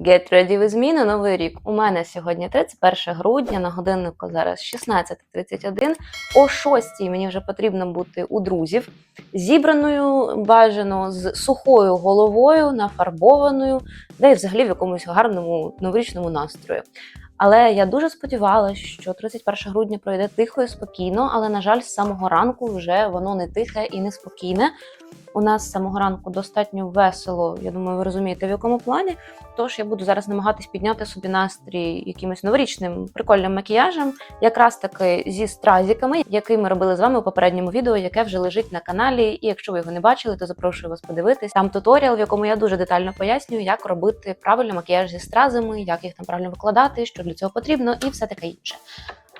Get ready with me на новий рік. У мене сьогодні 31 грудня, на годиннику зараз 16.31. О 6 мені вже потрібно бути у друзів, зібраною бажано з сухою головою, нафарбованою, де і взагалі в якомусь гарному новорічному настрої. Але я дуже сподівалася, що 31 грудня пройде тихо і спокійно, але, на жаль, з самого ранку вже воно не тихе і не спокійне. У нас з самого ранку достатньо весело. Я думаю, ви розумієте, в якому плані. Тож я буду зараз намагатись підняти собі настрій якимось новорічним прикольним макіяжем, якраз таки зі стразіками, який ми робили з вами у попередньому відео, яке вже лежить на каналі. І якщо ви його не бачили, то запрошую вас подивитись. Там туторіал, в якому я дуже детально пояснюю, як робити правильно макіяж зі стразами, як їх там правильно викладати, що для цього потрібно, і все таке інше.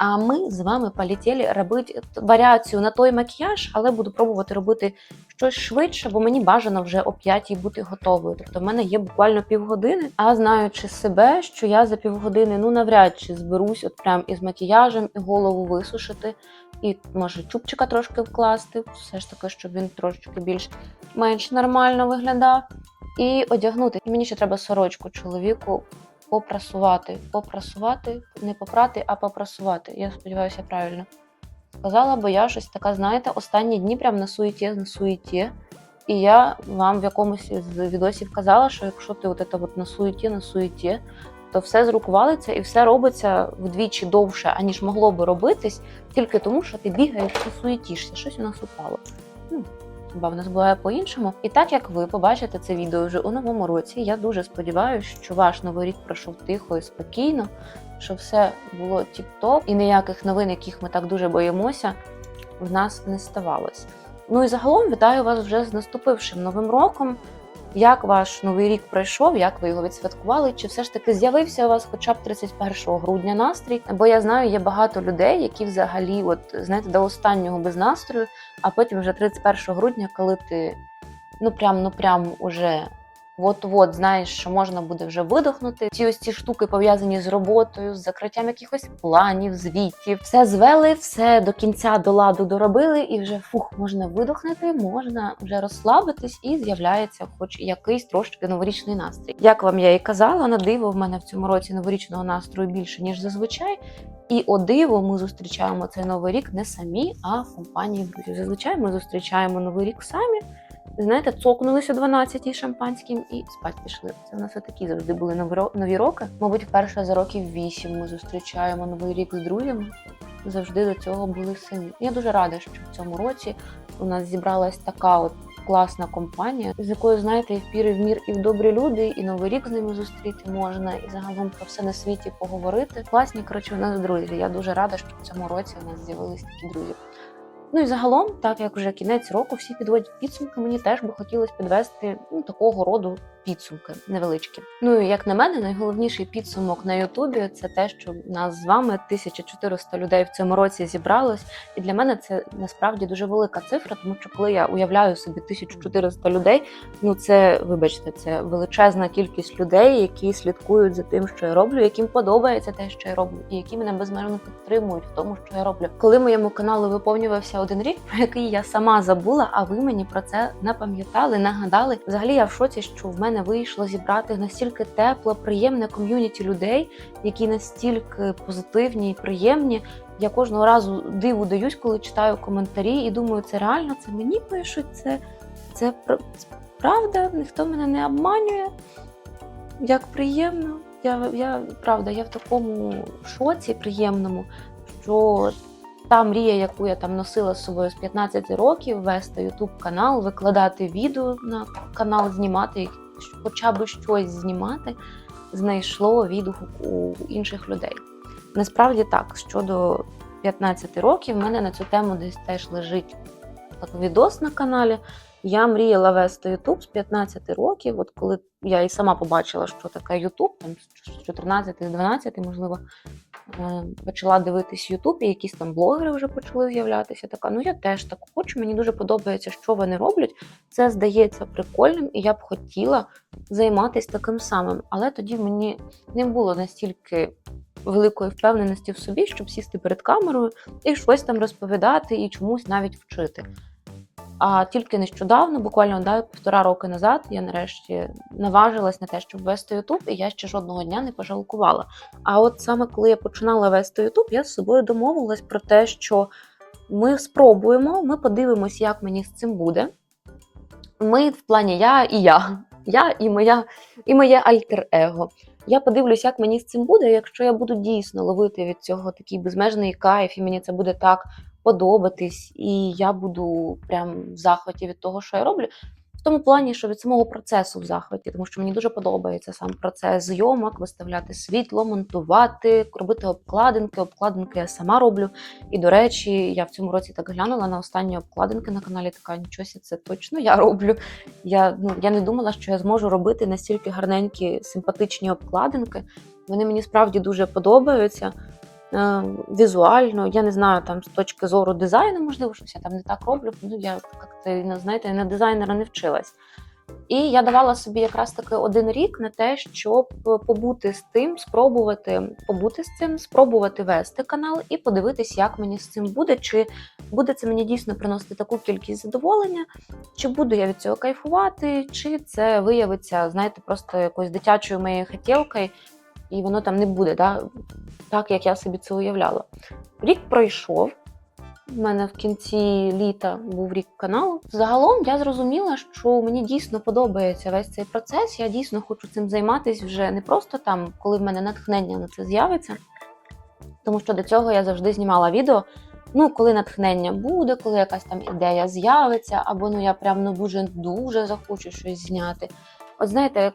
А ми з вами полетіли робити варіацію на той макіяж, але буду пробувати робити щось швидше, бо мені бажано вже о п'ятій бути готовою. Тобто в мене є буквально півгодини. А знаючи себе, що я за півгодини ну навряд чи зберусь от прям із макіяжем і голову висушити, і може чубчика трошки вкласти, все ж таки, щоб він трошечки більш менш нормально виглядав. І одягнути. Мені ще треба сорочку чоловіку попрасувати. Попрасувати, не попрати, а попрасувати. Я сподіваюся, правильно сказала, бо я щось така, знаєте, останні дні прям на суєті, на суєті. І я вам в якомусь із відосів казала, що якщо ти от от на суєті, на суєті, то все з і все робиться вдвічі довше, аніж могло би робитись, тільки тому, що ти бігаєш і суєтішся. Щось у нас упало. Хіба в нас буває по-іншому. І так як ви побачите це відео вже у новому році, я дуже сподіваюся, що ваш новий рік пройшов тихо і спокійно, що все було тіп-топ, і ніяких новин, яких ми так дуже боїмося, в нас не ставалось. Ну і загалом вітаю вас вже з наступившим новим роком. Як ваш новий рік пройшов, як ви його відсвяткували? Чи все ж таки з'явився у вас хоча б 31 грудня настрій? Бо я знаю, є багато людей, які взагалі, от знаєте, до останнього без настрою, а потім вже 31 грудня, коли ти ну прям ну прям уже от-от знаєш, що можна буде вже видохнути. Ці ось ці штуки пов'язані з роботою, з закриттям якихось планів, звітів. Все звели, все до кінця до ладу доробили, і вже фух, можна видохнути, можна вже розслабитись, і з'являється, хоч якийсь трошки новорічний настрій. Як вам я і казала, на диво в мене в цьому році новорічного настрою більше ніж зазвичай. І о диво, ми зустрічаємо цей новий рік не самі, а в компанії. Зазвичай ми зустрічаємо новий рік самі. Знаєте, цокнулися 12 шампанським і спать пішли. Це в нас такі завжди були нові- роки. Мабуть, вперше за років 8 ми зустрічаємо новий рік з друзями. Завжди до цього були самі. Я дуже рада, що в цьому році у нас зібралась така от класна компанія, з якою знаєте, і в пір, і в мір, і в добрі люди, і новий рік з ними зустріти можна, і загалом про все на світі поговорити. Класні, коротше, у нас друзі. Я дуже рада, що в цьому році у нас з'явились такі друзі. Ну і загалом, так як вже кінець року, всі підводять підсумки, мені теж би хотілося підвести ну, такого роду підсумки невеличкі. Ну і як на мене, найголовніший підсумок на Ютубі це те, що нас з вами 1400 людей в цьому році зібралось. І для мене це насправді дуже велика цифра, тому що коли я уявляю собі 1400 людей, ну це, вибачте, це величезна кількість людей, які слідкують за тим, що я роблю, яким подобається те, що я роблю, і які мене безмежно підтримують в тому, що я роблю. Коли моєму каналу виповнювався один рік, про який я сама забула, а ви мені про це напам'ятали, нагадали. Взагалі я в шоці, що в мене вийшло зібрати настільки тепло, приємне ком'юніті людей, які настільки позитивні і приємні. Я кожного разу диву даюсь, коли читаю коментарі, і думаю, це реально, це мені пишуть, це, це пр- правда, ніхто мене не обманює. Як приємно. Я, я правда, я в такому шоці приємному, що та мрія, яку я там носила з собою з 15 років, вести YouTube канал, викладати відео на канал, знімати їх, хоча б щось знімати, знайшло відгук у інших людей. Насправді так, щодо 15 років, в мене на цю тему десь теж лежить так, відос на каналі. Я мріяла вести YouTube з 15 років, от коли я і сама побачила, що таке YouTube, там з 14 з 12, можливо, е, почала дивитись YouTube, і якісь там блогери вже почали з'являтися. Така, ну я теж так хочу, мені дуже подобається, що вони роблять. Це здається прикольним, і я б хотіла займатися таким самим. Але тоді мені не було настільки великої впевненості в собі, щоб сісти перед камерою і щось там розповідати і чомусь навіть вчити. А тільки нещодавно, буквально да, півтора роки назад, я нарешті наважилась на те, щоб вести Ютуб, і я ще жодного дня не пожалкувала. А от саме коли я починала вести Ютуб, я з собою домовилась про те, що ми спробуємо, ми подивимось, як мені з цим буде. Ми в плані я і я. Я і моя, і моє альтер-его. Я подивлюсь, як мені з цим буде. Якщо я буду дійсно ловити від цього такий безмежний кайф, і мені це буде так подобатись, і я буду прям в захваті від того, що я роблю. В тому плані, що від самого процесу в захваті, тому що мені дуже подобається сам процес зйомок, виставляти світло, монтувати, робити обкладинки. Обкладинки я сама роблю. І до речі, я в цьому році так глянула на останні обкладинки на каналі. Така нічого, сі, це точно я роблю. Я ну я не думала, що я зможу робити настільки гарненькі, симпатичні обкладинки. Вони мені справді дуже подобаються. Е, Візуально, я не знаю, там з точки зору дизайну, можливо, щось я там не так роблю. Ну, я як-то, знаєте, на дизайнера не вчилась. І я давала собі якраз таки один рік на те, щоб побути з тим, спробувати побути з цим, спробувати вести канал і подивитись, як мені з цим буде, чи буде це мені дійсно приносити таку кількість задоволення, чи буду я від цього кайфувати, чи це виявиться, знаєте, просто якоюсь дитячою моєю хотілкою, і воно там не буде, да? так як я собі це уявляла. Рік пройшов. У мене в кінці літа був рік каналу. Загалом я зрозуміла, що мені дійсно подобається весь цей процес. Я дійсно хочу цим займатися вже не просто там, коли в мене натхнення на це з'явиться. Тому що до цього я завжди знімала відео. Ну, коли натхнення буде, коли якась там ідея з'явиться, або ну я прям ну дуже дуже захочу щось зняти. От знаєте,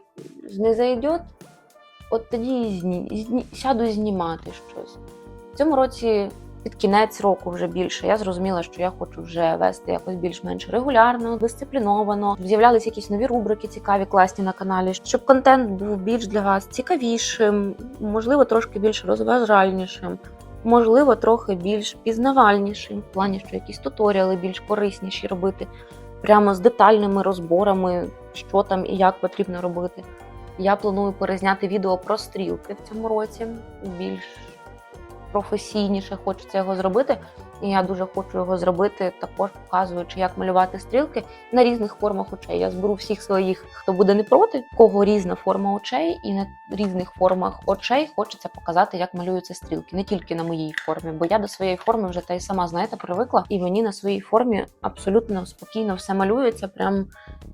не зайде, от тоді і зні... зні... сяду знімати щось. В цьому році під кінець року вже більше. Я зрозуміла, що я хочу вже вести якось більш-менш регулярно, дисципліновано. З'являлися якісь нові рубрики, цікаві, класні на каналі, щоб контент був більш для вас цікавішим, можливо, трошки більш розважальнішим. Можливо, трохи більш пізнавальнішим, в плані, що якісь туторіали більш корисніші робити, прямо з детальними розборами, що там і як потрібно робити. Я планую перезняти відео про стрілки в цьому році. Більш професійніше хочеться його зробити. І я дуже хочу його зробити, також показуючи, як малювати стрілки на різних формах очей. Я зберу всіх своїх, хто буде не проти, кого різна форма очей, і на різних формах очей хочеться показати, як малюються стрілки, не тільки на моїй формі, бо я до своєї форми вже та й сама знаєте, привикла, і мені на своїй формі абсолютно спокійно все малюється. Прям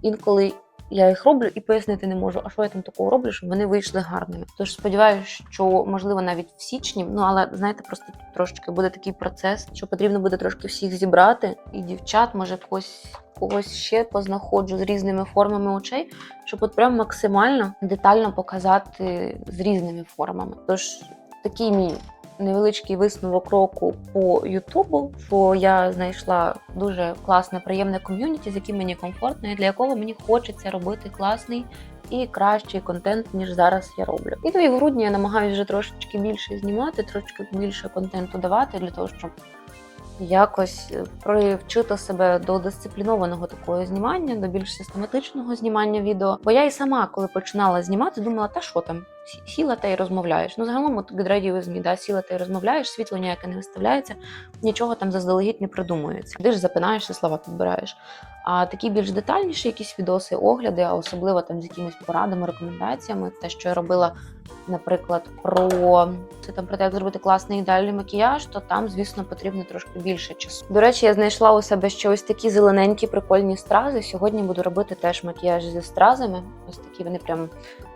інколи я їх роблю і пояснити не можу, а що я там такого роблю, щоб вони вийшли гарними. Тож сподіваюся, що можливо навіть в січні, ну але знаєте, просто трошечки буде такий процес, що потрібно буде трошки всіх зібрати, і дівчат, може, когось когось ще познаходжу з різними формами очей, щоб от прям максимально детально показати з різними формами. Тож такий мій невеличкий висновок року по Ютубу, що я знайшла дуже класне, приємне ком'юніті, з яким мені комфортно, і для якого мені хочеться робити класний і кращий контент, ніж зараз я роблю. І то в грудні я намагаюся вже трошечки більше знімати, трошечки більше контенту давати для того, щоб. Якось привчити себе до дисциплінованого такого знімання, до більш систематичного знімання відео. Бо я і сама, коли починала знімати, думала, та що там, сіла та й розмовляєш. Ну, загалом, от гедрадіо змі, да, сіла та й розмовляєш, світло ніяке не виставляється, нічого там заздалегідь не придумується. Ти ж запинаєшся, слова підбираєш. А такі більш детальніші якісь відоси, огляди, а особливо там з якимись порадами, рекомендаціями, те, що я робила, наприклад, про це там про те, як зробити класний ідеальний макіяж, то там, звісно, потрібно трошки більше часу. До речі, я знайшла у себе ще ось такі зелененькі прикольні стрази. Сьогодні буду робити теж макіяж зі стразами. Ось такі вони прям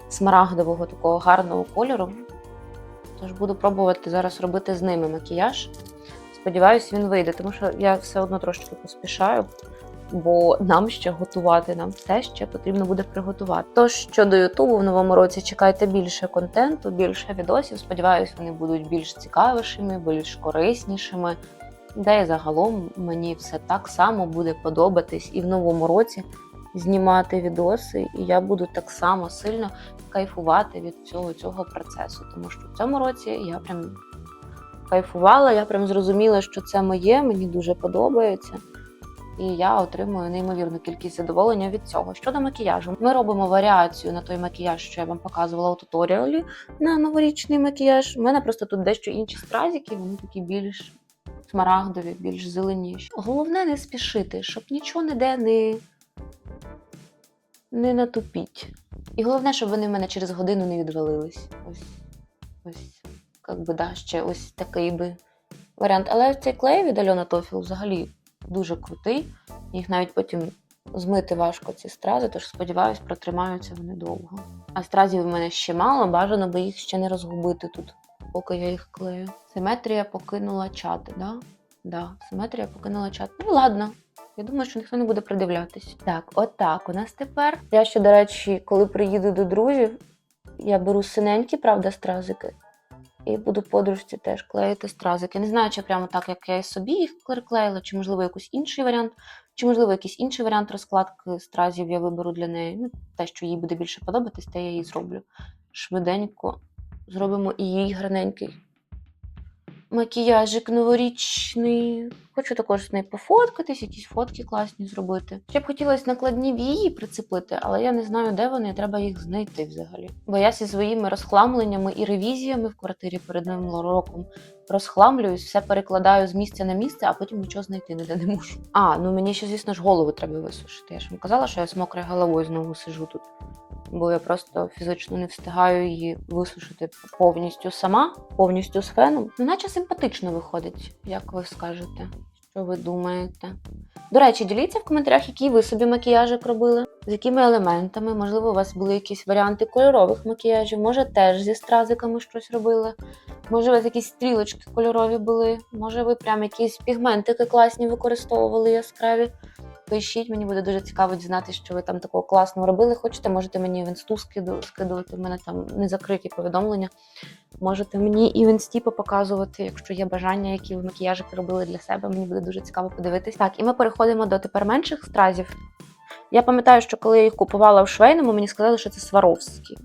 смарагдового такого гарного кольору. Тож буду пробувати зараз робити з ними макіяж. Сподіваюсь, він вийде, тому що я все одно трошки поспішаю, бо нам ще готувати, нам все ще потрібно буде приготувати. Тож щодо Ютубу в новому році чекайте більше контенту, більше відосів. Сподіваюсь, вони будуть більш цікавішими, більш кориснішими. Де і загалом мені все так само буде подобатись і в новому році знімати відоси, і я буду так само сильно кайфувати від цього цього процесу. Тому що в цьому році я прям кайфувала, я прям зрозуміла, що це моє, мені дуже подобається. І я отримую неймовірну кількість задоволення від цього. Щодо макіяжу, ми робимо варіацію на той макіяж, що я вам показувала у туторіалі на новорічний макіяж. У мене просто тут дещо інші стразики, вони такі більш смарагдові, більш зеленіші. Головне не спішити, щоб нічого ніде не, не натупіть. І головне, щоб вони в мене через годину не відвалились. Ось, ось, як би, да, ще ось такий би варіант. Але цей клей від Альона Тофіл взагалі дуже крутий. Їх навіть потім змити важко ці стрази, тож сподіваюсь, протримаються вони довго. А стразів в мене ще мало, бажано би їх ще не розгубити тут, поки я їх клею. Симетрія покинула чат, да? Да, симетрія покинула чат. Ну ладно. Я думаю, що ніхто не буде придивлятись. Так, отак у нас тепер. Я ще, до речі, коли приїду до друзів, я беру синенькі, правда, стразики. І буду подружці теж клеїти стразики. Не знаю, чи прямо так, як я собі їх клеїла, чи можливо якийсь інший варіант, чи можливо якийсь інший варіант розкладки стразів я виберу для неї. Ну, те, що їй буде більше подобатись, те я її зроблю. Швиденько зробимо і їй гарненький макіяжик новорічний. Хочу також з нею пофоткатись, якісь фотки класні зробити. Ще б хотілося накладні вії прицепити, але я не знаю, де вони, треба їх знайти взагалі. Бо я зі своїми розхламленнями і ревізіями в квартирі перед новим роком розхламлююсь, все перекладаю з місця на місце, а потім нічого знайти ніде не можу. А, ну мені ще, звісно ж, голову треба висушити. Я ж вам казала, що я з мокрою головою знову сижу тут. Бо я просто фізично не встигаю її висушити повністю сама, повністю з феном. Ну, наче симпатично виходить, як ви скажете. Що ви думаєте? До речі, діліться в коментарях, які ви собі макіяжик робили, з якими елементами. Можливо, у вас були якісь варіанти кольорових макіяжів, може теж зі стразиками щось робили. Може, у вас якісь стрілочки кольорові були, може, ви прям якісь пігментики класні використовували яскраві. Пишіть, мені буде дуже цікаво дізнатися, що ви там такого класного робили. Хочете, можете мені в інсту скидувати. У мене там не закриті повідомлення. Можете мені і в інсті показувати, якщо є бажання, які ви макіяжики робили для себе. Мені буде дуже цікаво подивитись. Так, і ми переходимо до тепер менших стразів. Я пам'ятаю, що коли я їх купувала в швейному, мені сказали, що це Сваровські.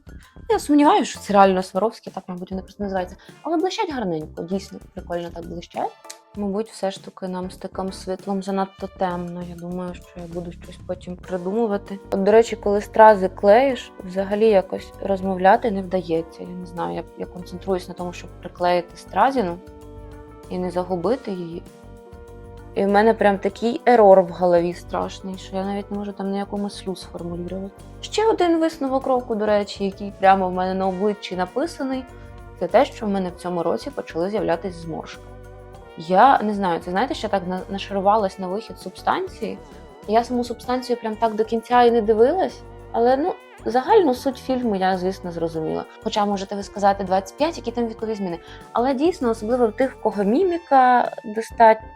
Я сумніваюся, що це реально Сваровські, так, мабуть, вони просто називаються. Але блищать гарненько, дійсно прикольно так блищать. Мабуть, все ж таки нам з таким світлом занадто темно. Я думаю, що я буду щось потім придумувати. От, до речі, коли стрази клеїш, взагалі якось розмовляти не вдається. Я не знаю, я, я концентруюсь на тому, щоб приклеїти стразіну і не загубити її. І в мене прям такий ерор в голові страшний, що я навіть не можу там ніяку мислю сформулювати. Ще один висновок року, до речі, який прямо в мене на обличчі написаний, це те, що в мене в цьому році почали з'являтися зморшки. Я не знаю, це знаєте, що так на- нашарувалась на вихід субстанції. Я саму субстанцію прям так до кінця і не дивилась, але ну. Загальну суть фільму я, звісно, зрозуміла. Хоча можете ви сказати 25, які там вікові зміни. Але дійсно, особливо в тих, в кого міміка достатньо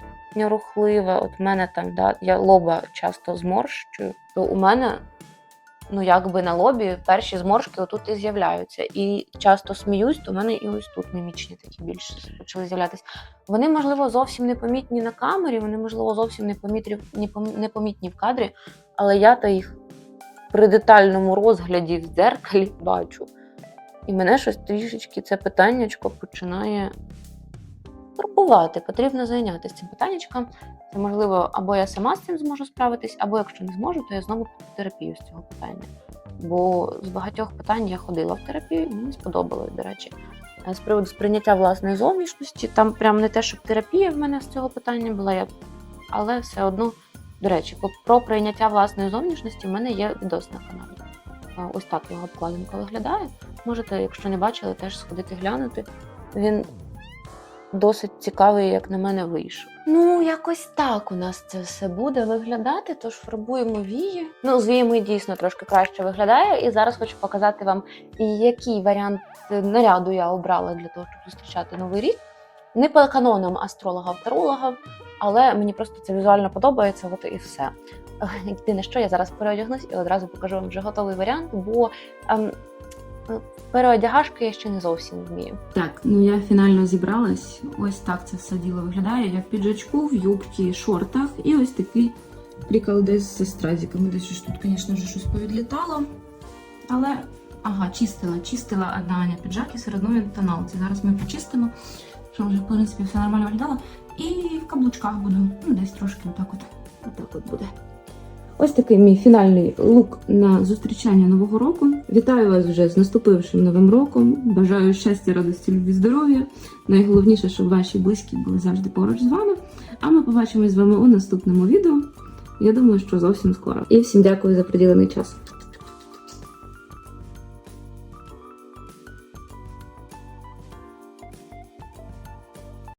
рухлива. От в мене там, да, я лоба часто зморщую, то у мене, ну якби на лобі перші зморшки отут і з'являються. І часто сміюсь, то в мене і ось тут мімічні такі більш почали з'являтися. Вони, можливо, зовсім непомітні на камері, вони, можливо, зовсім непомітні, непом- непомітні в кадрі, але я то їх при детальному розгляді в дзеркалі бачу. І мене щось трішечки це питаннячко починає турбувати. Потрібно зайнятися цим питаннячком. Це можливо, або я сама з цим зможу справитись, або якщо не зможу, то я знову в терапію з цього питання. Бо з багатьох питань я ходила в терапію, і мені сподобалось, до речі. З приводу сприйняття власної зовнішності, там прям не те, щоб терапія в мене з цього питання була, я... але все одно, до речі, про прийняття власної зовнішності в мене є відос на каналі. Ось так його обкладинка виглядає. Можете, якщо не бачили, теж сходити глянути. Він досить цікавий, як на мене, вийшов. Ну, якось так у нас це все буде виглядати, тож фарбуємо вії. Ну, з віями дійсно трошки краще виглядає. І зараз хочу показати вам, який варіант наряду я обрала для того, щоб зустрічати новий рік. Не по канонам астрологів-тарологів, але мені просто це візуально подобається, от і все. Єдине, що я зараз переодягнусь і одразу покажу вам вже готовий варіант, бо ем, переодягашки я ще не зовсім вмію. Так, ну я фінально зібралась. Ось так це все діло виглядає. Я в піджачку, в юбці, шортах і ось такий прикол десь зі стразиками. Десь ж тут, звісно, вже щось повідлітало. Але, ага, чистила, чистила одна Аня піджак і серед він тоналці. Зараз ми почистимо, щоб вже, в принципі, все нормально виглядало. І в каблучках буду. Ну, десь трошки отак от. Отак от буде. Ось такий мій фінальний лук на зустрічання нового року. Вітаю вас вже з наступившим новим роком. Бажаю щастя, радості, любві, здоров'я. Найголовніше, щоб ваші близькі були завжди поруч з вами. А ми побачимось з вами у наступному відео. Я думаю, що зовсім скоро. І всім дякую за приділений час.